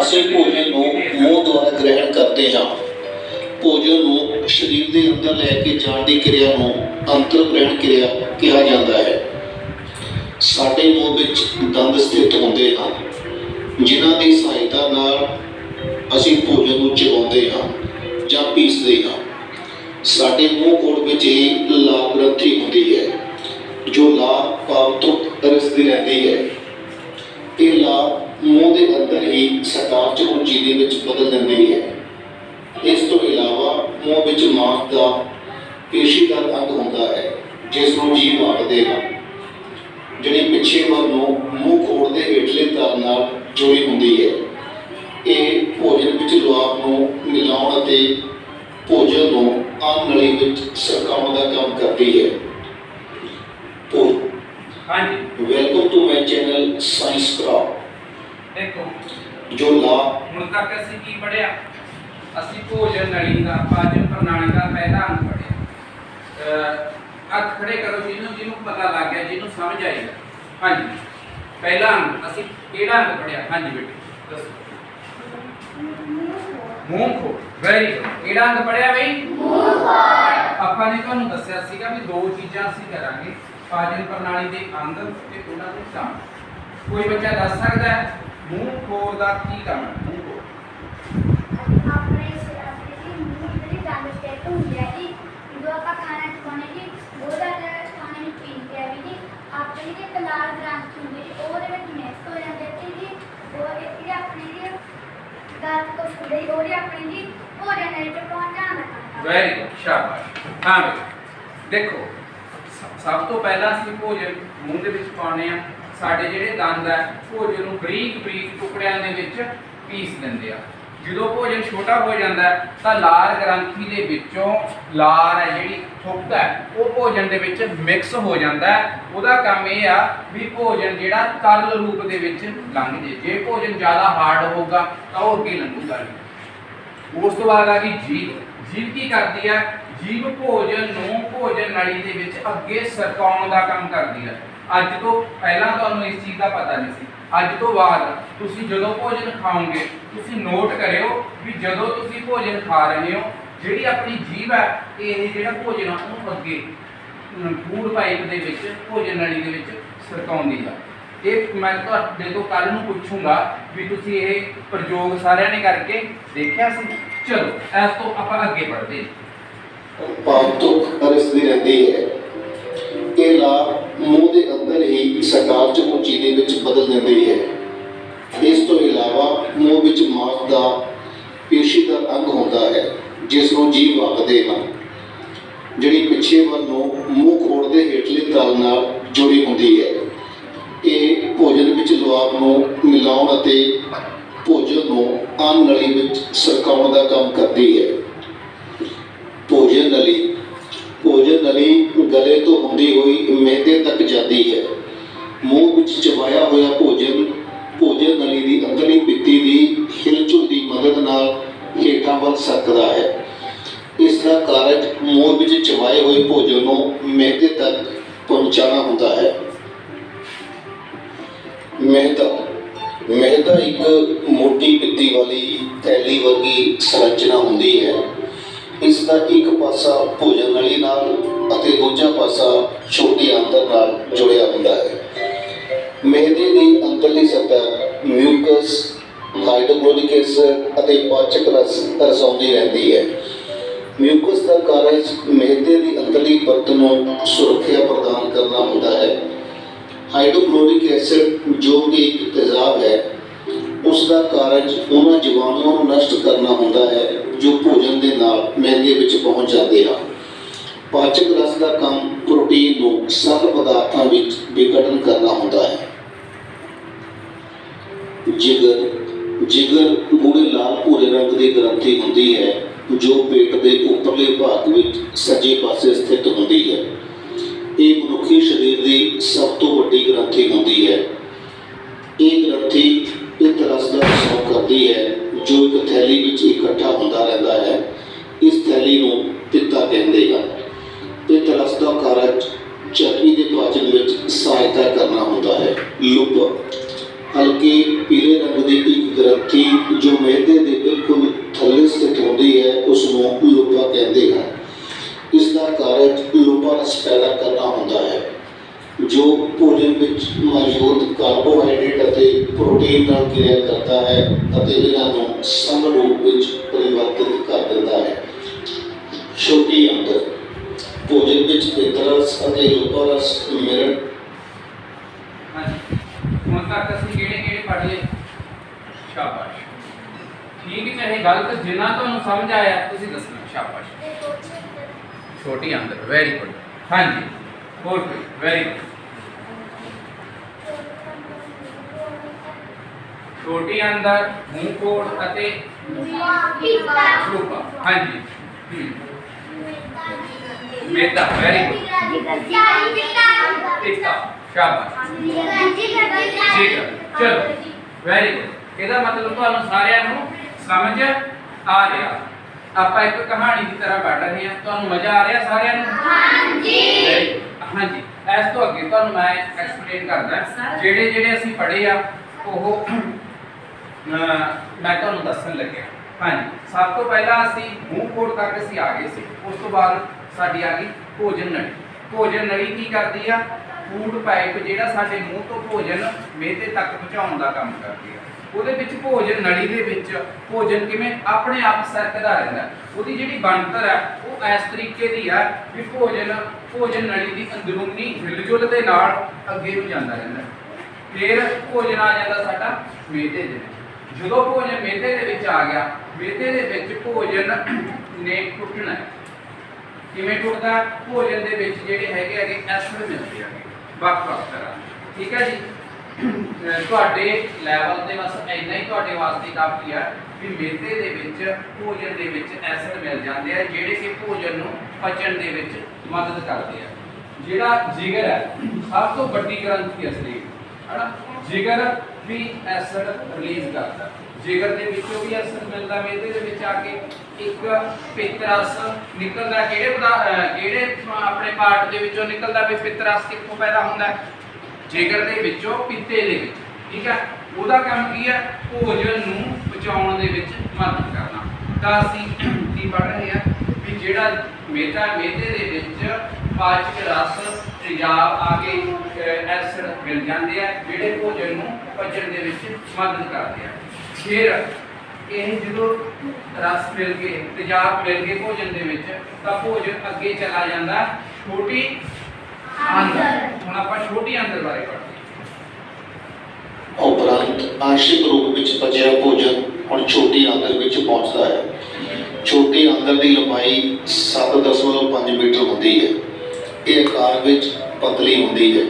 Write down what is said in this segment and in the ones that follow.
ਅਸੀਂ ਭੋਜਨ ਨੂੰ ਮੂੰਹ ਦੁਆਰਾ ਗ੍ਰਹਿਣ ਕਰਦੇ ਹਾਂ। ਭੋਜਨ ਨੂੰ ਸਰੀਰ ਦੇ ਅੰਦਰ ਲੈ ਕੇ ਜਾਣ ਦੀ ਕਿਰਿਆ ਨੂੰ ਅੰਤਰ ਗ੍ਰਹਿਣ ਕਿਰਿਆ ਕਿਹਾ ਜਾਂਦਾ ਹੈ। ਸਾਡੇ ਮੂੰਹ ਵਿੱਚ ਦੰਦ ਸਥਿਤ ਹੁੰਦੇ ਹਨ, ਜਿਨ੍ਹਾਂ ਦੀ ਸਹਾਇਤਾ ਨਾਲ ਅਸੀਂ ਭੋਜਨ ਨੂੰ ਚਬਾਉਂਦੇ ਹਾਂ ਜਾਂ ਪੀਸਦੇ ਹਾਂ। ਸਾਡੇ ਮੂੰਹ ਕੋਲ ਵਿੱਚ ਹੀ ਲਾਗ ਗ੍ਰੰਥੀ ਹੁੰਦੀ ਹੈ, ਜੋ ਲਾਗ ਭਾਵ ਤੋਂ ਰਸਦੀ ਰਹਿੰਦੀ ਹੈ। ਇਹ ਲਾਭ ਮੂੰਹ ਦੇ ਅੰਦਰ ਹੀ ਸਟਾਰਚ ਨੂੰ ਚੀਨੀ ਵਿੱਚ ਬਦਲ ਦਿੰਦੀ ਹੈ ਇਸ ਤੋਂ ਇਲਾਵਾ ਮੂੰਹ ਵਿੱਚ ਮਾਸ ਦਾ ਪੇਸ਼ੀਦਾਰ ਅੰਗ ਹੁੰਦਾ ਹੈ ਜਿਸ ਨੂੰ ਜੀਭ ਆਖਦੇ ਹਨ। ਜਿਹੜੀ ਪਿੱਛੇ ਵੱਲ ਨੂੰ ਮੂੰਹ ਖੋੜ ਦੇ ਹੇਠਲੇ ਤਲ ਨਾਲ ਜੁੜੀ ਹੁੰਦੀ ਹੈ ਇਹ ਭੋਜਨ ਵਿੱਚ ਲੁਆਬ ਨੂੰ ਮਿਲਾਉਣ ਅਤੇ ਭੋਜਨ ਨੂੰ ਅੰਨ ਨਲੀ ਵਿੱਚ ਸਰਕਾਉਣ ਦਾ ਕੰਮ ਕਰਦੀ ਹੈ। ਹਾਂਜੀ। Welcome to my channel science craft ਦੇਖੋ। ਜੋ ਲਾਭ ਹੁਣ ਤੱਕ ਅਸੀਂ ਕੀ ਪੜਿਆ ਅਸੀਂ ਭੋਜਨ ਨਲੀ ਦਾ ਪਾਚਨ ਪ੍ਰਣਾਲੀ ਦਾ ਪਹਿਲਾ ਅੰਗ ਪੜਿਆ ਅੱਖ ਖੜੇ ਕਰੋ ਜਿਹਨੂੰ ਜਿਹਨੂੰ ਪਤਾ ਲੱਗ ਗਿਆ ਜਿਹਨੂੰ ਸਮਝ ਆਏਗਾ ਹਾਂਜੀ। ਪਹਿਲਾ ਅੰਗ ਅਸੀਂ ਕਿਹੜਾ ਅੰਗ ਪੜਿਆ ਹਾਂਜੀ ਬੇਟੇ ਦੱਸੋ। ਮੂੰਹ ਖੋ ਵੈਰੀ ਗੁੱਡ ਕਿਹੜਾ ਅੰਗ ਪੜਿਆ ਬਈ? ਆਪਾਂ ਨੇ ਤੁਹਾਨੂੰ ਦੱਸਿਆ ਸੀਗਾ ਵੀ ਦੋ ਚੀਜ਼ਾਂ ਅਸੀਂ ਕਰਾਂਗੇ ਪਾਚਨ ਪ੍ਰਣਾਲੀ ਦੇ ਅੰਗ ਤੇ ਉਹਨਾਂ ਦੇ ਸਾਹ ਕੋਈ ਬੱਚਾ ਦੱਸ ਸਕਦਾ ਹੈ? ਮੂੰਹ ਖੋਰ ਦਾ ਕੀ ਕੰਮ ਹੈ? ਮੂੰਹ ਖੋਰ ਆਪਣੇ ਆਪਣੇ ਦੀ ਮੂੰਹ ਜਿਹੜੀ ਦੰਦ ਸਟੇਟ ਹੁੰਦੀ ਹੈ ਜੀ ਜਦੋਂ ਆਪਾਂ ਖਾਣਾ ਚਬਾਉਣੇ ਜੀ ਉਹਦਾ ਜਿਹੜਾ ਖਾਣੇ ਨੂੰ ਪੀਂਦੇ ਆ ਵੀ ਜੀ ਆਪਣੀ ਜਿਹੜੀ ਇੱਕ ਲਾਲ ਗ੍ਰੰਥ ਹੁੰਦੀ ਜੀ ਉਹਦੇ ਵਿੱਚ ਮਿਕਸ ਹੋ ਜਾਂਦੇ ਤੇ ਜੀ ਉਹ ਇਹ ਆਪਣੀ ਜੀ ਗੱਲ ਤੋਂ ਛੁੱਟੇ ਉਹਦੀ ਆਪਣੀ ਜੀ ਭੋਜਨ ਦੇ ਵਿੱਚ ਪਹੁੰਚਾਉਣ ਦਾ ਕੰਮ ਕਰਦਾ ਵੈਰੀ ਗੁੱਡ ਸ਼ਾਬਾਸ਼। ਹਾਂ ਦੇਖੋ ਸਭ ਤੋਂ ਪਹਿਲਾਂ ਅਸੀਂ ਭੋਜਨ ਮੂੰਹ ਦੇ ਵਿੱਚ ਪਾਉਣੇ ਆ। ਸਾਡੇ ਜਿਹੜੇ ਦੰਦ ਹੈ ਭੋਜਨ ਨੂੰ ਬਰੀਕ ਬਰੀਕ ਟੁਕੜਿਆਂ ਦੇ ਵਿੱਚ ਪੀਸ ਦਿੰਦੇ ਆ। ਜਦੋਂ ਭੋਜਨ ਛੋਟਾ ਹੋ ਜਾਂਦਾ ਤਾਂ ਲਾਰ ਗ੍ਰੰਥੀ ਦੇ ਵਿੱਚੋਂ ਲਾਰ ਹੈ ਜਿਹੜੀ ਥੁੱਕ ਹੈ, ਉਹ ਭੋਜਨ ਦੇ ਵਿੱਚ ਮਿਕਸ ਹੋ ਜਾਂਦਾ ਉਹਦਾ ਕੰਮ ਇਹ ਆ ਵੀ ਭੋਜਨ ਜਿਹੜਾ ਤਰਲ ਰੂਪ ਦੇ ਵਿੱਚ ਲੰਘ ਜੇ। ਜੇ ਭੋਜਨ ਜ਼ਿਆਦਾ ਹਾਰਡ ਹੋਊਗਾ, ਤਾਂ ਉਹ ਅੱਗੇ ਲੰਘੂਗਾ ਉਸ ਤੋਂ ਬਾਅਦ ਆ ਗਈ ਜੀਭ। ਜੀਭ ਕੀ ਕਰਦੀ ਹੈ ਜੀਭ ਭੋਜਨ ਨੂੰ ਭੋਜਨ ਨਲੀ ਦੇ ਵਿੱਚ ਅੱਗੇ ਸਰਕਾਉਣ ਦਾ ਕੰਮ ਕਰਦੀ ਹੈ ਅੱਜ ਤੋਂ ਪਹਿਲਾਂ ਤੁਹਾਨੂੰ ਇਸ ਚੀਜ਼ ਦਾ ਪਤਾ ਨਹੀਂ ਸੀ। ਅੱਜ ਤੋਂ ਬਾਅਦ ਤੁਸੀਂ ਜਦੋਂ ਭੋਜਨ ਖਾਓਗੇ, ਤੁਸੀਂ ਨੋਟ ਕਰਿਓ ਵੀ ਜਦੋਂ ਤੁਸੀਂ ਭੋਜਨ ਖਾ ਰਹੇ ਹੋ, ਜਿਹੜੀ ਆਪਣੀ ਜੀਭ ਹੈ, ਇਹ ਜਿਹੜਾ ਭੋਜਨ ਆ, ਉਹਨੂੰ ਅੱਗੇ ਫੂਡ ਪਾਈਪ ਦੇ ਵਿੱਚ, ਭੋਜਨ ਨਲੀ ਦੇ ਵਿੱਚ ਸਰਕਾਉਂਦੀ ਆ। ਇਹ ਮੈਂ ਤੁਹਾਡੇ ਤੋਂ ਕੱਲ ਨੂੰ ਪੁੱਛੂੰਗਾ ਵੀ ਤੁਸੀਂ ਇਹ ਪ੍ਰਯੋਗ ਸਾਰਿਆਂ ਨੇ ਕਰਕੇ ਦੇਖਿਆ ਸੀ। ਚਲੋ, ਇਸ ਤੋਂ ਆਪਾਂ ਅੱਗੇ ਵਧਦੇ ਹਾਂ। ਭਾਵ ਤੋਂ ਰਸਦੀ ਰਹਿੰਦੀ ਹੈ। ਇਹ ਲਾਭ ਮੂੰਹ ਦੇ ਅੰਦਰ ਹੀ ਸਟਾਰਚ ਨੂੰ ਚੀਨੀ ਵਿੱਚ ਬਦਲ ਦਿੰਦੀ ਹੈ। ਇਸ ਤੋਂ ਇਲਾਵਾ ਮੂੰਹ ਵਿੱਚ ਮਾਸ ਦਾ ਪੇਸ਼ੀ ਦਾ ਅੰਗ ਹੁੰਦਾ ਹੈ, ਜਿਸ ਨੂੰ ਜੀਵ ਆਖਦੇ ਹਨ, ਜਿਹੜੀ ਪਿੱਛੇ ਵੱਲ ਨੂੰ ਮੂੰਹ ਖੋੜ ਦੇ ਹੇਠਲੇ ਤਲ ਨਾਲ ਜੁੜੀ ਹੁੰਦੀ ਹੈ। ਇਹ ਭੋਜਨ ਵਿੱਚ ਲੁਆਬ ਨੂੰ ਮਿਲਾਉਣ ਅਤੇ ਭੋਜਨ ਨੂੰ ਅੰਨ ਨਲੀ ਵਿੱਚ ਸਰਕਾਉਣ ਦਾ ਕੰਮ ਕਰਦੀ ਹੈ। ਭੋਜਨ ਨਲੀ ਭੋਜਨ ਨਲੀ ਗਲੇ ਤੋਂ ਹੁੰਦੀ ਹੋਈ, ਮਿਹਦੇ ਤੱਕ ਜਾਂਦੀ ਹੈ। ਮੂੰਹ ਵਿੱਚ ਚਬਾਇਆ ਹੋਇਆ ਭੋਜਨ ਭੋਜਨ ਨਲੀ ਦੀ ਅੰਦਰਲੀ ਪਿੱਤੀ ਦੀ ਹਿਲਚੁਲ ਦੀ ਮਦਦ ਨਾਲ ਹੇਠਾਂ ਵੱਲ ਸਰਕਦਾ ਹੈ। ਇਸ ਦਾ ਕਾਰਜ ਮੂੰਹ ਵਿੱਚ ਚਬਾਏ ਹੋਏ ਭੋਜਨ ਨੂੰ ਮਿਹਦੇ ਤੱਕ ਪਹੁੰਚਾਉਣਾ ਹੁੰਦਾ ਹੈ। ਮਿਹਦਾ ਮਿਹਦਾ ਇੱਕ ਮੋਟੀ ਪਿੱਤੀ ਵਾਲੀ ਥੈਲੀ ਵਰਗੀ ਸੰਰਚਨਾ ਹੁੰਦੀ ਹੈ। ਇਸ ਦਾ ਇੱਕ ਪਾਸਾ ਭੋਜਨ ਨਲੀ ਨਾਲ ਅਤੇ ਦੂਜਾ ਪਾਸਾ ਛੋਟੀ ਆਂਦਰ ਨਾਲ ਜੁੜਿਆ ਹੁੰਦਾ ਹੈ। ਮਿਹਦੇ ਦੀ ਅੰਦਰਲੀ ਸਤਹ ਮਿਊਕਸ ਹਾਈਡਰੋਕਲੋਰਿਕ ਐਸਿਡ ਅਤੇ ਪਾਚਕ ਰਸ ਰਸਾਉਂਦੀ ਰਹਿੰਦੀ ਹੈ। ਮਿਊਕਸ ਦਾ ਕਾਰਜ ਮਿਹਦੇ ਦੀ ਅੰਦਰਲੀ ਪਰਤ ਨੂੰ ਸੁਰੱਖਿਆ ਪ੍ਰਦਾਨ ਕਰਨਾ ਹੁੰਦਾ ਹੈ। ਹਾਈਡਰੋਕਲੋਰਿਕ ਐਸਿਡ ਜੋ ਕਿ ਇੱਕ ਤੇਜ਼ਾਬ ਹੈ, ਉਸ ਦਾ ਕਾਰਜ ਉਹਨਾਂ ਜੀਵਾਣੂਆਂ ਨੂੰ ਨਸ਼ਟ ਕਰਨਾ ਹੁੰਦਾ ਹੈ, ਜੋ ਭੋਜਨ ਦੇ ਨਾਲ ਮੈਦੇ ਵਿੱਚ ਪਹੁੰਚ ਜਾਂਦੇ ਹਨ। ਪਾਚਕ ਰਸ ਦਾ ਕੰਮ ਪ੍ਰੋਟੀਨ ਨੂੰ ਸਰਲ ਪਦਾਰਥਾਂ ਵਿੱਚ ਵਿਘਟਨ ਕਰਨਾ ਹੁੰਦਾ ਹੈ। ਜਿਗਰ ਜਿਗਰ ਗੂੜੇ ਲਾਲ ਭੂਰੇ ਰੰਗ ਦੀ ਗ੍ਰੰਥੀ ਹੁੰਦੀ ਹੈ, ਜੋ ਪੇਟ ਦੇ ਉੱਪਰਲੇ ਭਾਗ ਵਿੱਚ ਸੱਜੇ ਪਾਸੇ ਸਥਿਤ ਹੁੰਦੀ ਹੈ। ਇਹ ਮਨੁੱਖੀ ਸਰੀਰ ਦੀ ਸਭ ਤੋਂ ਵੱਡੀ ਗ੍ਰੰਥੀ ਹੁੰਦੀ ਹੈ। ਇਹ ਗ੍ਰੰਥੀ ਇੱਕ ਰਸ ਦਾ ਰਿਸਾਵ ਕਰਦੀ ਹੈ, ਜੋ ਇੱਕ ਥੈਲੀ ਵਿੱਚ ਇਕੱਠਾ ਹੁੰਦਾ ਰਹਿੰਦਾ ਹੈ। ਇਸ ਥੈਲੀ ਨੂੰ ਪਿੱਤਾ ਕਹਿੰਦੇ ਹਨ। ਪਿੱਤ ਰਸ ਦਾ ਕਾਰਜ ਚਰਬੀ ਦੇ ਪਾਚਨ ਵਿੱਚ ਸਹਾਇਤਾ ਕਰਨਾ ਹੁੰਦਾ ਹੈ। ਲੁਬ ਹਲਕੇ ਪੀਲੇ ਰੰਗ ਦੀ ਇੱਕ ਗ੍ਰੰਥੀ ਜੋ ਮਿਹਦੇ ਦੇ ਬਿਲਕੁਲ ਥੱਲੇ ਸਥਿਤ ਹੁੰਦੀ ਹੈ ਉਸ ਨੂੰ ਲੋਪਾ ਕਹਿੰਦੇ ਹਨ। ਇਸ ਦਾ ਕਾਰਜ ਲੋਪਾ ਰਸ ਪੈਦਾ ਕਰਨਾ ਹੁੰਦਾ ਹੈ, ਜੋ ਭੋਜਨ ਵਿੱਚ ਮੌਜੂਦ ਕਾਰਬੋਹਾਈਡਰੇਟ ਅਤੇ ਪ੍ਰੋਟੀਨ ਨਾਲ ਕਿਰਿਆ ਕਰਦਾ ਹੈ ਅਤੇ ਇਹਨਾਂ ਨੂੰ ਸਮ ਰੂਪ ਵਿੱਚ ਪਰਿਵਰਤਿਤ ਕਰ ਦਿੰਦਾ ਹੈ। ਛੋਟੀ ਪਿਤਰਸ ਅਤੇ ਲੋਪਰਸ ਮਿਲਣ ਹਾਂਜੀ। ਹੁਣ ਤੱਕ ਅਸੀਂ ਕਿਹੜੇ ਕਿਹੜੇ ਪੜ੍ਹ ਲਏ ਸ਼ਾਬਾਸ਼। ਠੀਕ ਚਾਹੇ ਗਲਤ ਜਿੰਨਾ ਤੁਹਾਨੂੰ ਸਮਝ ਆਇਆ ਤੁਸੀਂ ਦੱਸਣਾ ਸ਼ਾਬਾਸ਼। ਛੋਟੀ ਅੰਦਰ ਵੈਰੀ ਗੁੱਡ ਹਾਂਜੀ ਹੋਰ ਕੋਈ ਵੈਰੀ ਗੁੱਡ ਛੋਟੀ ਅੰਦਰ ਮੂੰਹ ਕੋੜ ਅਤੇ ਪੀਤਾ। ਰੂਪਾ। ਹਾਂਜੀ। ਹੂੰ। ਮੇਦਾ ਵੈਰੀ ਗੁੱਡ ਟਿੱਕਾ ਸ਼ਾਬਾਸ਼ ਠੀਕ ਹੈ ਚਲੋ ਵੈਰੀ ਗੁੱਡ ਇਹਦਾ ਮਤਲਬ ਤੁਹਾਨੂੰ ਸਾਰਿਆਂ ਨੂੰ ਸਮਝ ਆ ਰਿਹਾ। ਆਪਾਂ ਇੱਕ ਕਹਾਣੀ ਦੀ ਤਰ੍ਹਾਂ ਪੜ੍ਹ ਰਹੇ ਹਾਂ। ਤੁਹਾਨੂੰ ਮਜ਼ਾ ਆ ਰਿਹਾ ਸਾਰਿਆਂ ਨੂੰ? Very good. ਹਾਂਜੀ। ਇਸ ਤੋਂ ਅੱਗੇ ਤੁਹਾਨੂੰ ਮੈਂ ਐਕਸਪਲੇਨ ਕਰਦਾ ਜਿਹੜੇ ਜਿਹੜੇ ਅਸੀਂ ਪੜ੍ਹੇ ਆ ਉਹ ਮੈਂ ਤੁਹਾਨੂੰ ਦੱਸਣ ਲੱਗਿਆ। ਹਾਂਜੀ। ਸਭ ਤੋਂ ਪਹਿਲਾਂ ਅਸੀਂ ਮੂੰਹ ਕੋੜ ਤੱਕ ਅਸੀਂ ਆ ਗਏ ਸੀ। ਉਸ ਤੋਂ ਬਾਅਦ ਸਾਡੀ ਆ ਗਈ ਭੋਜਨ ਨਲੀ। ਭੋਜਨ ਨਲੀ ਕੀ ਕਰਦੀ ਆ? ਫੂਡ ਪਾਈਪ ਜਿਹੜਾ ਸਾਡੇ ਮੂੰਹ ਤੋਂ ਭੋਜਨ ਮਿਹਦੇ ਤੱਕ ਪਹੁੰਚਾਉਣ ਦਾ ਕੰਮ ਕਰਦੀ ਆ। ਉਹਦੇ ਵਿੱਚ ਭੋਜਨ ਨਲੀ ਦੇ ਵਿੱਚ ਭੋਜਨ ਕਿਵੇਂ? ਆਪਣੇ ਆਪ ਸਰਕਦਾ ਰਹਿੰਦਾ। ਉਹਦੀ ਜਿਹੜੀ ਬਣਤਰ ਹੈ ਉਹ ਇਸ ਤਰੀਕੇ ਦੀ ਆ ਵੀ ਭੋਜਨ ਭੋਜਨ ਨਲੀ ਦੀ ਅੰਦਰੂਨੀ ਹਿਲਜੁਲ ਦੇ ਨਾਲ ਅੱਗੇ ਨੂੰ ਜਾਂਦਾ ਰਹਿੰਦਾ। ਫਿਰ ਭੋਜਨ ਆ ਜਾਂਦਾ ਸਾਡਾ ਮਿਹਦੇ ਦੇ ਵਿੱਚ। ਜਦੋਂ ਭੋਜਨ ਮਿਹਦੇ ਦੇ ਵਿੱਚ ਆ ਗਿਆ, ਮਿਹਦੇ ਦੇ ਵਿੱਚ ਭੋਜਨ ਨੇ ਟੁੱਟਣਾ ਹੈ। ਕਿਵੇਂ ਟੁੱਟਦਾ, ਭੋਜਨ ਦੇ ਵਿੱਚ ਜਿਹੜੇ ਹੈਗੇ ਹੈਗੇ ਐਸਿਡ ਮਿਲਦੇ ਆ। ਵੱਖ ਵੱਖ ਤਰ੍ਹਾਂ। ਠੀਕ ਹੈ ਜੀ? ਤੁਹਾਡੇ ਲੈਵਲ ਤੇ ਬਸ ਇੰਨਾ ਹੀ ਤੁਹਾਡੇ ਵਾਸਤੇ ਕਾਫੀ ਆ ਵੀ ਮਿਹਦੇ ਦੇ ਵਿੱਚ, ਭੋਜਨ ਦੇ ਵਿੱਚ ਐਸਿਡ ਮਿਲ ਜਾਂਦੇ ਆ, ਜਿਹੜੇ ਕਿ ਭੋਜਨ ਨੂੰ ਪਚਣ ਦੇ ਵਿੱਚ ਮਦਦ ਕਰਦੇ ਆ। ਜਿਹੜਾ ਜਿਗਰ ਹੈ, ਸਭ ਤੋਂ ਵੱਡੀ ਗ੍ਰੰਥੀ ਹੈ ਸਰੀਰ, ਹਨਾ? ਜਿਗਰ ਵੀ ਐਸਿਡ ਰਿਲੀਜ਼ ਕਰਦਾ। ਜਿਗਰ ਦੇ ਵਿੱਚੋਂ ਵੀ ਅਸਰ ਮਿਲਦਾ ਮਿਹਦੇ ਦੇ ਵਿੱਚ ਆ ਕੇ ਇੱਕ ਪਿੱਤਰਸ ਨਿਕਲਦਾ ਕਿਹੜੇ ਕਿਹੜੇ ਆਪਣੇ ਪਾਰਟ ਦੇ ਵਿੱਚੋਂ ਨਿਕਲਦਾ ਵੀ ਪਿੱਤਰਸ ਕਿੱਥੋਂ ਪੈਦਾ ਹੁੰਦਾ ਹੈ? ਜਿਗਰ ਦੇ ਵਿੱਚੋਂ ਪਿੱਤੇ ਦੇ ਵਿੱਚ, ਠੀਕ ਹੈ? ਉਹਦਾ ਕੰਮ ਕੀ ਹੈ? ਭੋਜਨ ਨੂੰ ਪਚਾਉਣ ਦੇ ਵਿੱਚ ਮਦਦ ਕਰਨਾ। ਤਾਂ ਅਸੀਂ ਕੀ ਪੜ੍ਹ ਰਹੇ ਹਾਂ ਵੀ ਜਿਹੜਾ ਮੇਦਾ ਮੇਦੇ ਦੇ ਵਿੱਚ ਪਾਚਕ ਰਸ, ਤੇਜ਼ਾਬ ਆ ਕੇ ਐਸਿਡ ਮਿਲ ਜਾਂਦੇ ਆ, ਜਿਹੜੇ ਭੋਜਨ ਨੂੰ ਪਚਣ ਦੇ ਵਿੱਚ ਮਦਦ ਕਰਦੇ ਆ। ਫਿਰ ਇਹ ਜਦੋਂ ਰਸ ਮਿਲ ਕੇ ਤੇਜ਼ਾਬ ਮਿਲ ਕੇ ਭੋਜਨ ਦੇ ਵਿੱਚ, ਤਾਂ ਭੋਜਨ ਅੱਗੇ ਚਲਾ ਜਾਂਦਾ ਛੋਟੀ ਅੰਦਰ। ਹੁਣ ਆਪਾਂ ਛੋਟੀ ਅੰਦਰ ਬਾਰੇ ਪੜ੍ਹਦੇ ਉਪਰੰਤ ਆਂਸ਼ਿਕ ਰੂਪ ਵਿੱਚ ਬਚਿਆ ਭੋਜਨ ਹੁਣ ਛੋਟੀ ਆਂਦਰ ਵਿੱਚ ਪਹੁੰਚਦਾ ਹੈ। ਛੋਟੀ ਆਂਦਰ ਦੀ ਲੰਬਾਈ 7.5 ਮੀਟਰ ਹੁੰਦੀ ਹੈ। ਇਹ ਆਕਾਰ ਵਿੱਚ ਪਤਲੀ ਹੁੰਦੀ ਹੈ।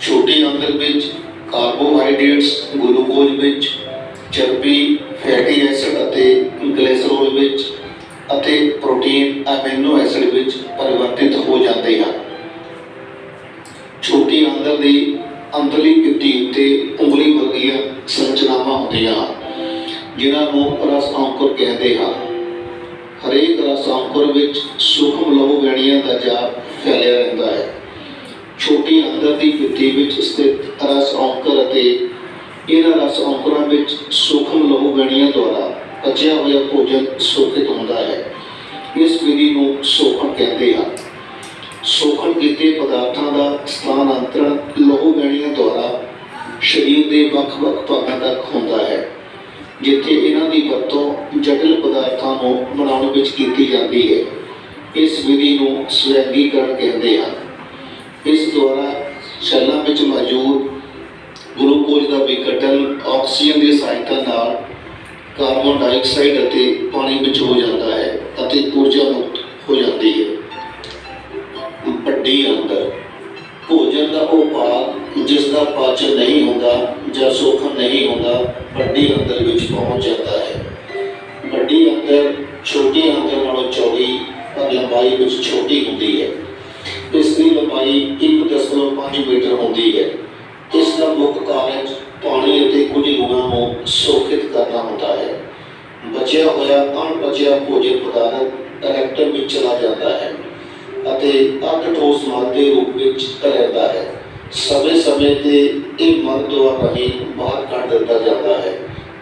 ਛੋਟੀ ਅੰਦਰ ਵਿੱਚ ਕਾਰਬੋਹਾਈਡਰੇਟਸ, ਗਲੂਕੋਜ਼ ਵਿੱਚ ਚਰਬੀ ਫੈਟੀ ਐਸਿਡ ਅਤੇ ਗਲਿਸਰੋਲ ਵਿੱਚ ਅਤੇ ਪ੍ਰੋਟੀਨ ਅਮੀਨੋ ਐਸਿਡ ਵਿੱਚ ਪਰਿਵਰਤਿਤ ਹੋ ਜਾਂਦੇ ਹਨ। ਛੋਟੀ ਆਂਦਰ ਦੀ ਅੰਦਰਲੀ ਪਿੱਤੀ ਉੱਤੇ ਉਂਗਲੀ ਵਰਗੀਆਂ ਸੰਰਚਨਾਵਾਂ ਹੁੰਦੀਆਂ ਹਨ, ਜਿਨ੍ਹਾਂ ਨੂੰ ਰਸ ਅੰਕੁਰ ਕਹਿੰਦੇ ਹਨ। ਹਰੇਕ ਰਸ ਅੰਕੁਰ ਵਿੱਚ ਸੂਖਮ ਲਹੂ ਵੈਣੀਆਂ ਦਾ ਜਾਲ ਫੈਲਿਆ ਰਹਿੰਦਾ ਹੈ। ਛੋਟੀ ਅੰਦਰ ਦੀ ਪਿੱਤੀ ਵਿੱਚ ਸਥਿਤ ਰਸ ਅੰਕੁਰ ਅਤੇ ਇਹਨਾਂ ਰਸ ਅੰਕੁਰਾਂ ਵਿੱਚ ਸੂਖਮ ਲਹੂ ਵੈਣੀਆਂ ਦੁਆਰਾ ਪਚਿਆ ਹੋਇਆ ਭੋਜਨ ਸੋਖਿਤ ਹੁੰਦਾ ਹੈ। ਇਸ ਵਿਧੀ ਨੂੰ ਸੋਖਣ ਕਹਿੰਦੇ ਹਨ ਸੋਖਣ ਕੀਤੇ ਪਦਾਰਥਾਂ ਦਾ ਸਥਾਨਾਂਤਰਨ ਲਹੂ ਵੈਣੀਆਂ ਦੁਆਰਾ ਸਰੀਰ ਦੇ ਵੱਖ-ਵੱਖ ਭਾਗਾਂ ਤੱਕ ਹੁੰਦਾ ਹੈ, ਜਿੱਥੇ ਇਹਨਾਂ ਦੀ ਵਰਤੋਂ ਜਟਿਲ ਪਦਾਰਥਾਂ ਨੂੰ ਬਣਾਉਣ ਵਿੱਚ ਕੀਤੀ ਜਾਂਦੀ ਹੈ। ਇਸ ਵਿਧੀ ਨੂੰ ਸਵੈਗੀਕਰਨ ਕਹਿੰਦੇ ਹਨ ਇਸ ਦੁਆਰਾ ਸੈੱਲਾਂ ਵਿੱਚ ਮੌਜੂਦ ਗਲੂਕੋਜ਼ ਦਾ ਵਿਘਟਨ ਆਕਸੀਜਨ ਦੀ ਸਹਾਇਤਾ ਨਾਲ ਕਾਰਬਨ ਡਾਈਆਕਸਾਈਡ ਅਤੇ ਪਾਣੀ ਵਿੱਚ ਹੋ ਜਾਂਦਾ ਹੈ ਅਤੇ ਊਰਜਾ ਮੁਕਤ ਹੋ ਜਾਂਦੀ ਹੈ। ਵੱਡੀ ਅੰਦਰ। ਭੋਜਨ ਦਾ ਉਹ ਭਾਗ ਜਿਸ ਦਾ ਪਾਚਨ ਨਹੀਂ ਹੁੰਦਾ ਜਾਂ ਸੋਖਣ ਨਹੀਂ ਹੁੰਦਾ ਵੱਡੀ ਅੰਦਰ ਵਿੱਚ ਪਹੁੰਚ ਜਾਂਦਾ ਹੈ। ਵੱਡੀ ਅੰਦਰ, ਛੋਟੀ ਅੰਦਰ ਨਾਲੋਂ ਚੌੜੀ ਪਰ ਲੰਬਾਈ ਵਿੱਚ ਛੋਟੀ ਹੁੰਦੀ ਹੈ। ਇਸ ਦੀ ਲੰਬਾਈ 1.5 ਮੀਟਰ ਹੁੰਦੀ ਹੈ। ਦਾ ਪਾਣੀ ਅਤੇ ਕੁਝ ਲੂਣਾਂ ਨੂੰ ਸੋਖਿਤ ਕਰਨਾ ਹੁੰਦਾ ਹੈ। ਬਚਿਆ ਹੋਇਆ ਅਣਪਚਿਆ ਭੋਜਨ ਪਦਾਰਥ ਰੈਕਟਮ ਵਿੱਚ ਚਲਾ ਜਾਂਦਾ ਹੈ ਅਤੇ ਅੱਧ ਠੋਸ ਮਲ ਦੇ ਰੂਪ ਵਿੱਚ ਰਹਿੰਦਾ ਹੈ। ਸਮੇਂ ਸਮੇਂ ਤੇ ਇਹ ਮਲ ਦੁਆਰਾ ਹੀ ਬਾਹਰ ਕੱਢ ਦਿੱਤਾ ਜਾਂਦਾ ਹੈ।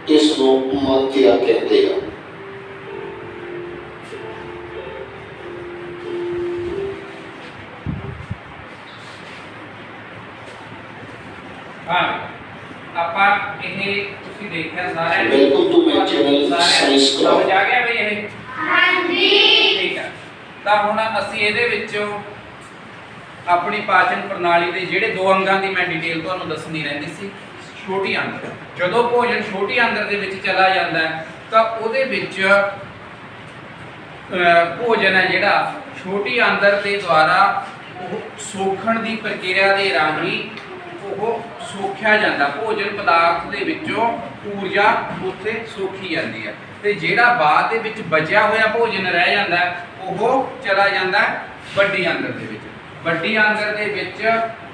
ਇਸ ਨੂੰ ਮਨ ਕਿਰਿਆ ਕਹਿੰਦੇ ਹਨ? ਦੇਖਿਆ ਸਾਰਿਆਂ ਨੇ। ਬਿਲਕੁਲ ਤੂੰ ਮੈਂ ਚੈਨਲ ਸਾਰਿਆਂ ਨੂੰ। ਸਾਇੰਸ ਕਰਾਓ। ਸਮਝ ਆ ਗਿਆ ਬਈ ਇਹ? ਹਾਂਜੀ। ਠੀਕ ਹੈ ਤਾਂ ਹੁਣ ਅਸੀਂ ਇਹਦੇ ਵਿੱਚੋਂ ਆਪਣੀ ਪਾਚਨ ਪ੍ਰਣਾਲੀ ਦੇ ਜਿਹੜੇ ਦੋ ਅੰਗਾਂ ਦੀ ਮੈਂ ਡਿਟੇਲ ਤੁਹਾਨੂੰ ਦੱਸਣੀ ਰਹਿੰਦੀ ਸੀ ਛੋਟੀ ਆਂਦਰ ਜਦੋਂ ਭੋਜਨ ਛੋਟੀ ਆਂਦਰ ਦੇ ਵਿੱਚ ਚਲਾ ਜਾਂਦਾ ਤਾਂ ਉਹਦੇ ਵਿੱਚ ਅਹ, ਭੋਜਨ ਹੈ ਜਿਹੜਾ ਛੋਟੀ ਆਂਦਰ ਦੇ ਦੁਆਰਾ ਉਹ ਸੋਖਣ ਦੀ ਪ੍ਰਕਿਰਿਆ ਦੇ ਰਾਹੀਂ ਉਹ ਸੋਖਿਆ ਜਾਂਦਾ, ਭੋਜਨ ਪਦਾਰਥ ਦੇ ਵਿੱਚੋਂ ਊਰਜਾ ਉੱਥੇ ਸੋਖੀ ਜਾਂਦੀ ਹੈ। ਤੇ ਜਿਹੜਾ ਬਾਅਦ ਦੇ ਵਿੱਚ ਬਚਿਆ ਹੋਇਆ ਭੋਜਨ ਰਹਿ ਜਾਂਦਾ, ਉਹ ਚਲਾ ਜਾਂਦਾ ਵੱਡੀ ਆਂਦਰ ਦੇ ਵਿੱਚ। ਵੱਡੀ ਆਂਦਰ ਦੇ ਵਿੱਚ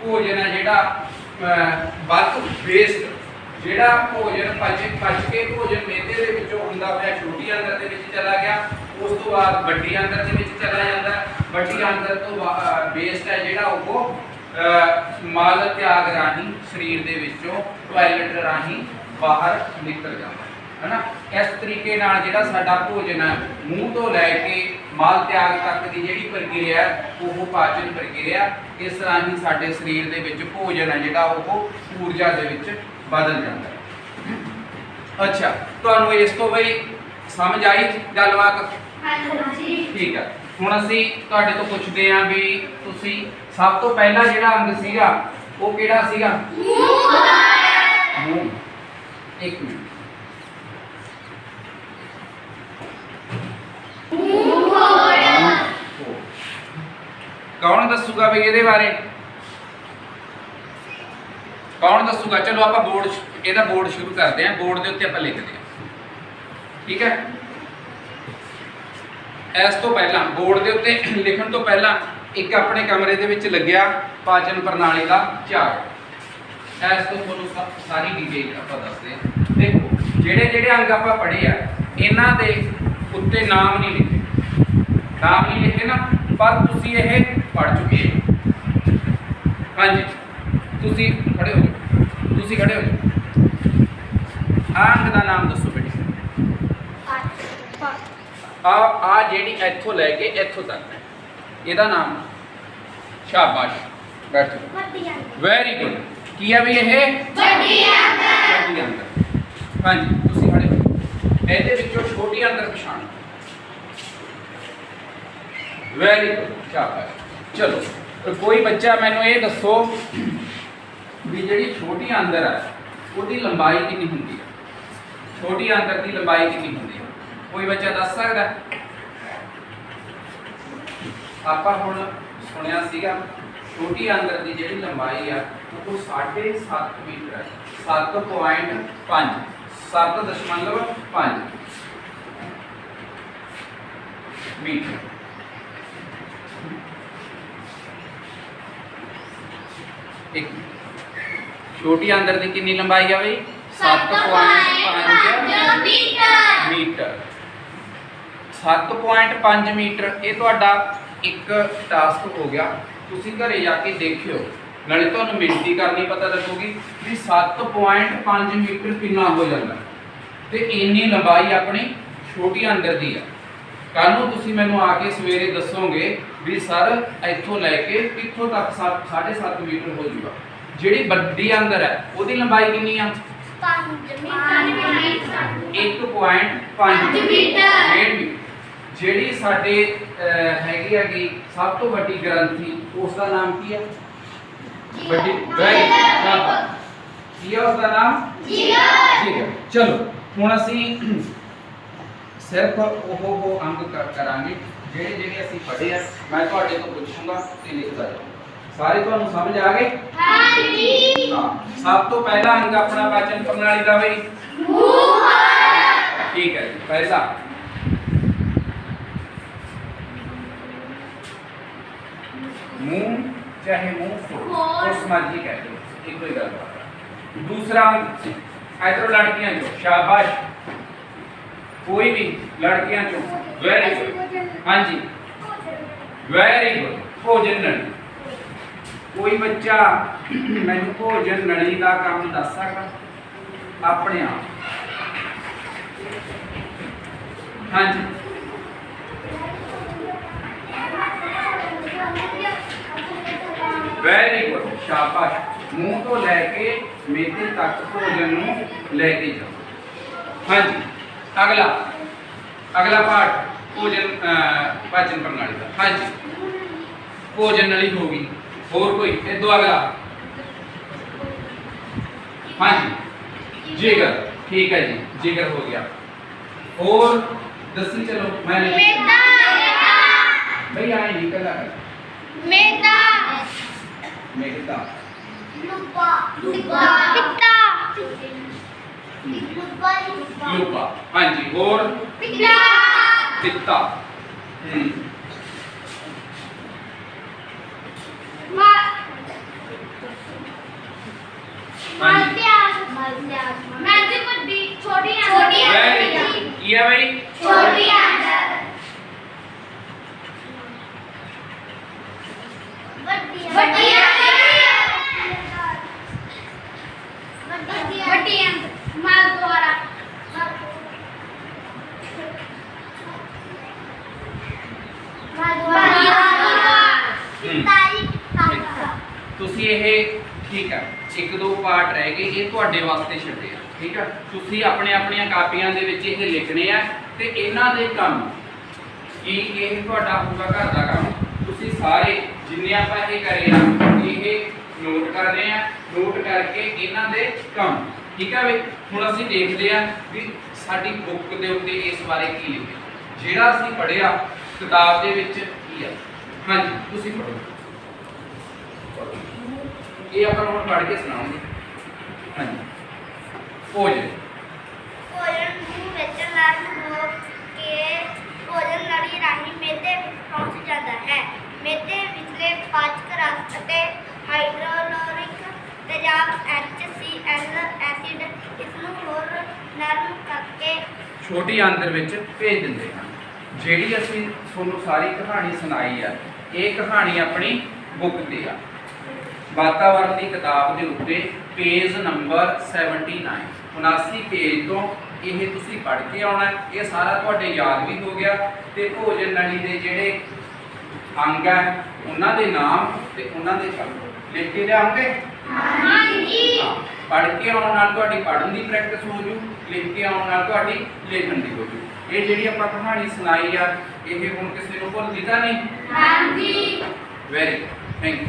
ਭੋਜਨ ਹੈ ਜਿਹੜਾ ਵੱਧ ਵੇਸਟ ਜਿਹੜਾ ਭੋਜਨ ਪਚ ਪਚ ਕੇ ਭੋਜਨ ਮੇਦੇ ਦੇ ਵਿੱਚੋਂ ਹੁੰਦਾ ਹੋਇਆ ਛੋਟੀ ਆਂਦਰ ਦੇ ਵਿੱਚ ਚਲਾ ਗਿਆ, ਉਸ ਤੋਂ ਬਾਅਦ ਵੱਡੀ ਆਂਦਰ ਦੇ ਵਿੱਚ ਚਲਾ ਜਾਂਦਾ। ਵੱਡੀ ਆਂਦਰ ਤੋਂ ਵੇਸਟ ਹੈ ਜਿਹੜਾ ਉਹ ਮਲ ਤਿਆਗ ਰਾਹੀਂ ਸਰੀਰ ਦੇ ਵਿੱਚੋਂ ਟਾਇਲਟ ਰਾਹੀਂ ਬਾਹਰ ਨਿਕਲ ਜਾਂਦਾ ਹੈ ਹਨਾ? ਇਸ ਤਰੀਕੇ ਨਾਲ ਜਿਹੜਾ ਸਾਡਾ ਭੋਜਨ ਹੈ ਮੂੰਹ ਤੋਂ ਲੈ ਕੇ ਮਲ ਤਿਆਗ ਤੱਕ ਦੀ ਜਿਹੜੀ ਪ੍ਰਕਿਰਿਆ ਉਹ ਪਾਚਨ ਪ੍ਰਕਿਰਿਆ ਇਸ ਰਾਹੀਂ ਸਾਡੇ ਸਰੀਰ ਦੇ ਵਿੱਚ ਭੋਜਨ ਹੈ ਜਿਹੜਾ ਉਹ ਊਰਜਾ ਦੇ ਵਿੱਚ ਬਦਲ ਜਾਂਦਾ ਹੈ। ਅੱਛਾ ਤੁਹਾਨੂੰ ਇਸ ਤੋਂ ਬਈ ਸਮਝ ਆਈ ਗੱਲਬਾਤ? ਹਾਂਜੀ। ਠੀਕ ਹੈ। ਹੁਣ ਅਸੀਂ ਤੁਹਾਡੇ ਤੋਂ ਪੁੱਛਦੇ ਹਾਂ ਵੀ ਤੁਸੀਂ ਸਭ ਤੋਂ ਪਹਿਲਾ ਜਿਹੜਾ ਅੰਗ ਸੀਗਾ, ਉਹ ਕਿਹੜਾ ਸੀਗਾ? ਮੂੰਹ। ਇੱਕ ਮਿੰਟ। ਕੌਣ ਦੱਸੂਗਾ ਵੀ ਇਹਦੇ ਬਾਰੇ? ਕੌਣ ਦੱਸੂਗਾ? ਚਲੋ ਆਪਾਂ ਬੋਰਡ ਇਹਦਾ ਬੋਰਡ ਸ਼ੁਰੂ ਕਰਦੇ ਹਾਂ। ਬੋਰਡ ਦੇ ਉੱਤੇ ਆਪਾਂ ਲਿਖਦੇ ਹਾਂ। ਠੀਕ ਹੈ? ਇਸ ਤੋਂ ਪਹਿਲਾਂ ਬੋਰਡ ਦੇ ਉੱਤੇ ਲਿਖਣ ਤੋਂ ਪਹਿਲਾਂ ਇੱਕ ਆਪਣੇ ਕਮਰੇ ਦੇ ਵਿੱਚ ਲੱਗਿਆ ਪਾਚਨ ਪ੍ਰਣਾਲੀ ਦਾ ਝਾੜ ਇਸ ਤੋਂ ਤੁਹਾਨੂੰ ਸਾਰੀ ਡਿਟੇਲ ਆਪਾਂ ਦੱਸਦੇ ਹਾਂ। ਦੇਖੋ, ਜਿਹੜੇ ਜਿਹੜੇ ਅੰਗ ਆਪਾਂ ਪੜ੍ਹੇ ਆ, ਇਹਨਾਂ ਦੇ ਉੱਤੇ ਨਾਮ ਨਹੀਂ ਲਿਖੇ। ਨਾਮ ਨਹੀਂ ਲਿਖੇ ਨਾ, ਪਰ ਤੁਸੀਂ ਇਹ ਪੜ੍ਹ ਚੁੱਕੇ ਹੋ। ਹਾਂਜੀ, ਤੁਸੀਂ ਖੜੇ ਹੋ ਜਾਓ। ਤੁਸੀਂ ਖੜੇ ਹੋ ਜਾਓ। ਆਹ ਅੰਗ ਦਾ ਨਾਮ ਦੱਸੋ ਆ ਆ ਜਿਹੜੀ ਇੱਥੋਂ ਲੈ ਕੇ ਇੱਥੋਂ ਤੱਕ। ਇਹਦਾ ਨਾਮ ਸ਼ਾਬਾਸ਼। ਬੈਠੋ। ਵੈਰੀ ਗੁੱਡ ਕੀ ਹੈ ਵੀ ਇਹ? ਵੱਡੀ ਅੰਦਰ। ਹਾਂਜੀ ਤੁਸੀਂ ਖੜੇ ਇਹਦੇ ਵਿੱਚੋਂ ਛੋਟੀ ਅੰਦਰ ਪਛਾਣ। ਵੈਰੀ ਗੁੱਡ ਸ਼ਾਬਾਸ਼। ਚਲੋ ਕੋਈ ਬੱਚਾ ਮੈਨੂੰ ਇਹ ਦੱਸੋ ਵੀ ਜਿਹੜੀ ਛੋਟੀ ਅੰਦਰ ਹੈ ਉਹਦੀ ਲੰਬਾਈ ਕਿੰਨੀ ਹੁੰਦੀ ਹੈ ਛੋਟੀ ਅੰਦਰ ਦੀ ਲੰਬਾਈ ਕਿੰਨੀ ਹੁੰਦੀ ਹੈ ਕੋਈ ਬੱਚਾ ਦੱਸ ਸਕਦਾ? ਆਪਾਂ ਹੁਣ ਸੁਣਿਆ ਸੀਗਾ ਛੋਟੀ ਅੰਦਰ ਦੀ ਜਿਹੜੀ ਲੰਬਾਈ ਆ ਉਹ 7.5 ਮੀਟਰ ਹੈ 7.5 7.5 ਮੀਟਰ। ਇੱਕ ਛੋਟੀ ਅੰਦਰ ਦੀ ਕਿੰਨੀ ਲੰਬਾਈ ਆ ਬਈ? 7.5 ਮੀਟਰ। ਮੀਟਰ। 7.5 ਮੀਟਰ ਇਹ ਤੁਹਾਡਾ ਇੱਕ ਟਾਸਕ ਹੋ ਗਿਆ। ਤੁਸੀਂ ਘਰੇ ਜਾ ਕੇ ਦੇਖਿਓ। ਨਾਲੇ ਤੁਹਾਨੂੰ ਮਿਣਤੀ ਕਰਨੀ ਪਤਾ ਲੱਗੂਗੀ ਵੀ 7.5 ਮੀਟਰ ਕਿੰਨਾ ਹੋ ਜਾਂਦਾ। ਤੇ ਇੰਨੀ ਲੰਬਾਈ ਆਪਣੀ ਛੋਟੀ ਅੰਦਰ ਦੀ ਆ। ਕੱਲ ਨੂੰ ਤੁਸੀਂ ਮੈਨੂੰ ਆ ਕੇ ਸਵੇਰੇ ਦੱਸੋਗੇ ਵੀ ਸਰ ਇੱਥੋਂ ਲੈ ਕੇ ਕਿੱਥੋਂ ਤੱਕ 7.5 ਮੀਟਰ ਹੋ ਜੂਗਾ। ਜਿਹੜੀ ਵੱਡੀ ਅੰਦਰ ਹੈ ਉਹਦੀ ਲੰਬਾਈ ਕਿੰਨੀ ਆ? 5 ਮੀਟਰ। 1.5 ਮੀਟਰ। ਡੇਢ ਮੀਟਰ। ਜਿਹੜੀ ਸਾਡੇ ਹੈਗੀ ਹੈਗੀ ਸਭ ਤੋਂ ਵੱਡੀ ਗ੍ਰੰਥੀ ਉਸ ਦਾ ਨਾਮ ਕੀ ਹੈ? ਵੱਡੀ ਵੈਰੀ ਕੀ ਹੈ ਉਸ ਦਾ ਨਾਮ? ਠੀਕ ਹੈ। ਚਲੋ ਹੁਣ ਅਸੀਂ ਸਿਰਫ ਉਹ ਉਹ ਅੰਗ ਕਰ- ਕਰਾਂਗੇ ਜਿਹੜੇ ਜਿਹੜੇ ਅਸੀਂ ਪੜ੍ਹੇ ਆ ਮੈਂ ਤੁਹਾਡੇ ਤੋਂ ਪੁੱਛੂੰਗਾ ਤੇ ਲਿਖਦਾ ਜਾਓ ਸਾਰੇ ਤੁਹਾਨੂੰ ਸਮਝ ਆ ਗਏ? ਹਾਂਜੀ। ਹਾਂ। ਸਭ ਤੋਂ ਪਹਿਲਾ ਅੰਗ ਆਪਣਾ ਪਾਚਨ ਪ੍ਰਣਾਲੀ ਦਾ ਬਈ? ਮੂੰਹ ਠੀਕ ਹੈ ਜੀ ਪਹਿਲਾ ਮੂੰਹ ਚਾਹੇ ਮੂੰਹ ਫੁੱਲ। ਉਸ ਮਰਜ਼ੀ ਕਹਿ ਦਿਓ ਇੱਕੋ ਹੀ ਗੱਲ ਬਾਤ। ਦੂਸਰਾ ਇਧਰੋਂ ਲੜਕੀਆਂ ਚੋਂ ਸ਼ਾਬਾਸ਼। ਕੋਈ ਵੀ ਲੜਕੀਆਂ ਚੋਂ ਵੈਰੀ ਗੁੱਡ ਹਾਂਜੀ। ਵੈਰੀ ਗੁੱਡ ਭੋਜਨ ਨਲੀ। ਕੋਈ ਬੱਚਾ ਮੈਨੂੰ ਭੋਜਨ ਨਲੀ ਦਾ ਕੰਮ ਦੱਸ ਸਕਦਾ? ਆਪਣੇ ਆਪ। ਹਾਂਜੀ। ਵੈਰੀ ਗੁੱਡ ਸ਼ਾਬਾਸ਼ ਮੂੰਹ ਤੋਂ ਲੈ ਕੇ ਮੇਥੇ ਤੱਕ ਭੋਜਨ ਨੂੰ ਲੈ ਕੇ ਜਾਓ ਹਾਂਜੀ ਅਗਲਾ ਅਗਲਾ ਪਾਠ ਭੋਜਨ ਅਹ, ਪਾਚਨ ਪ੍ਰਣਾਲੀ ਦਾ ਹਾਂਜੀ ਭੋਜਨ ਨਲੀ ਹੋ ਗਈ ਹੋਰ ਕੋਈ ਇਹ ਦੋ ਅਗਲਾ ਹਾਂਜੀ ਜਿਗਰ ਠੀਕ ਹੈ ਜੀ ਜਿਗਰ ਹੋ ਗਿਆ ਹੋਰ ਦੱਸੀ ਚਲੋ ਮੈਂ ਮੇਦਾ ਭਈ ਆਏ ਨਹੀਂ ਕਲਾ ਮੇਦਾ ਮੇਹਤਾ ਲੁਪਾ ਲੁਪਾ ਪਿੱਤਾ ਲੁਪਾ ਲੁਪਾ ਲੂਪਾ ਹਾਂਜੀ ਹੋਰ ਪਿੱਤਾ ਪਿੱਤਾ ਹੂੰ ਮਾ ਹਾਂਜੀ ਮਲਦਿਆ ਮਲਦਿਆ ਮੈਂ ਜੀ ਵੱਡੀ ਛੋਟੀ ਛੋਟੀ ਵੈਰੀ ਕੀ ਹੈ ਬਈ ਛੋਟੀ ਆਂਦਰ ਵੱਡੀ ਵੱਡੀ ਵੱਡੀ ਵੱਡੀ ਆਂਦਰ ਮਾਲ ਦੁਆਰਾ ਮਾਲ ਦੁਆਰਾ ਤਾਰੀ ਤਾਰੀ ਤੁਸੀਂ ਇਹ ਠੀਕ ਹੈ ਇੱਕ ਦੋ ਪਾਰਟ ਰਹਿ ਗਏ, ਇਹ ਤੁਹਾਡੇ ਵਾਸਤੇ ਛੱਡੇ ਆ। ਠੀਕ ਆ। ਤੁਸੀਂ ਆਪਣੇ ਆਪਣੀਆਂ ਕਾਪੀਆਂ ਦੇ ਵਿੱਚ ਇਹ ਲਿਖਣੇ ਆ ਤੇ ਇਹਨਾਂ ਦੇ ਕੰਮ ਕੀ ਇਹ ਤੁਹਾਡਾ ਹੋਊਗਾ ਘਰ ਦਾ ਕੰਮ? ਤੁਸੀਂ ਸਾਰੇ ਜਿੰਨੇ ਆਪਾਂ ਇਹ ਕਰੇ ਆ, ਇਹ ਨੋਟ ਕਰ ਰਹੇ ਆ ਨੋਟ ਕਰਕੇ ਇਹਨਾਂ ਦੇ ਕੰਮ। ਠੀਕ ਆ ਵੀ, ਹੁਣ ਅਸੀਂ ਦੇਖਦੇ ਆ ਵੀ ਸਾਡੀ ਬੁੱਕ ਦੇ ਉੱਤੇ ਇਸ ਬਾਰੇ ਕੀ ਲਿਖਿਆ। ਜਿਹੜਾ ਅਸੀਂ ਪੜ੍ਹਿਆ ਕਿਤਾਬ ਦੇ ਵਿੱਚ ਕੀ ਆ। ਹਾਂਜੀ, ਤੁਸੀਂ ਪੜ੍ਹੋ। ਇਹ ਆਪਾਂ ਨੂੰ ਹੁਣ ਪੜ੍ਹ ਕੇ ਸੁਣਾਉਂਗੇ ਹਾਂਜੀ। ਭੋਜਨ। ਭੋਜਨ ਨੂੰ ਵਿੱਚ ਲਰਨ ਹੋ ਕੇ ਭੋਜਨ ਨਲੀ ਰਾਹੀਂ ਮੇਦੇ ਵਿੱਚ ਪਹੁੰਚ ਜਾਂਦਾ ਹੈ। ਮੇਦੇ ਵਿਚਲੇ ਪਾਚਕ ਰਸ ਅਤੇ ਹਾਈਡਰੋਲੋਰਿਕ ਤੇਜ਼ਾਬ HCl ਐਸਿਡ ਇਸ ਨੂੰ ਹੋਰ ਨਰਮ ਕਰਕੇ ਛੋਟੀ ਆਂਦਰ ਵਿੱਚ ਭੇਜ ਦਿੰਦੇ ਹਨ ਜਿਹੜੀ ਅਸੀਂ ਤੁਹਾਨੂੰ ਸਾਰੀ ਕਹਾਣੀ ਸੁਣਾਈ ਆ ਇਹ ਕਹਾਣੀ ਆਪਣੀ ਬੁੱਕ ਤੇ ਆ। ਵਾਤਾਵਰਣ ਦੀ ਕਿਤਾਬ ਦੇ ਉੱਤੇ ਪੇਜ ਨੰਬਰ 79 79 ਪੇਜ ਤੋਂ ਇਹ ਤੁਸੀਂ ਪੜ੍ਹ ਕੇ ਆਉਣਾ। ਇਹ ਸਾਰਾ ਤੁਹਾਡੇ ਯਾਦ ਵੀ ਹੋ ਗਿਆ ਤੇ ਭੋਜਨ ਨਲੀ ਦੇ ਜਿਹੜੇ ਅੰਗ ਹੈ ਉਹਨਾਂ ਦੇ ਨਾਮ ਤੇ ਉਹਨਾਂ ਦੇ ਕੰਮ ਲਿਖ ਕੇ ਲਿਆਉਂਗੇ ਹਾਂਜੀ। ਪੜ੍ਹ ਕੇ ਆਉਣ ਨਾਲ ਤੁਹਾਡੀ ਪੜ੍ਹਨ ਦੀ ਪ੍ਰੈਕਟਿਸ ਹੋ ਜੂ ਲਿਖ ਕੇ ਆਉਣ ਨਾਲ ਤੁਹਾਡੀ ਲਿਖਣ ਦੀ ਹੋ ਜੂ। ਇਹ ਜਿਹੜੀ ਆਪਾਂ ਕਹਾਣੀ ਸੁਣਾਈ ਆ ਇਹ ਹੁਣ ਕਿਸੇ ਨੂੰ ਭੁੱਲਦੀ ਤਾਂ ਨਹੀਂ? ਹਾਂਜੀ। Very thank you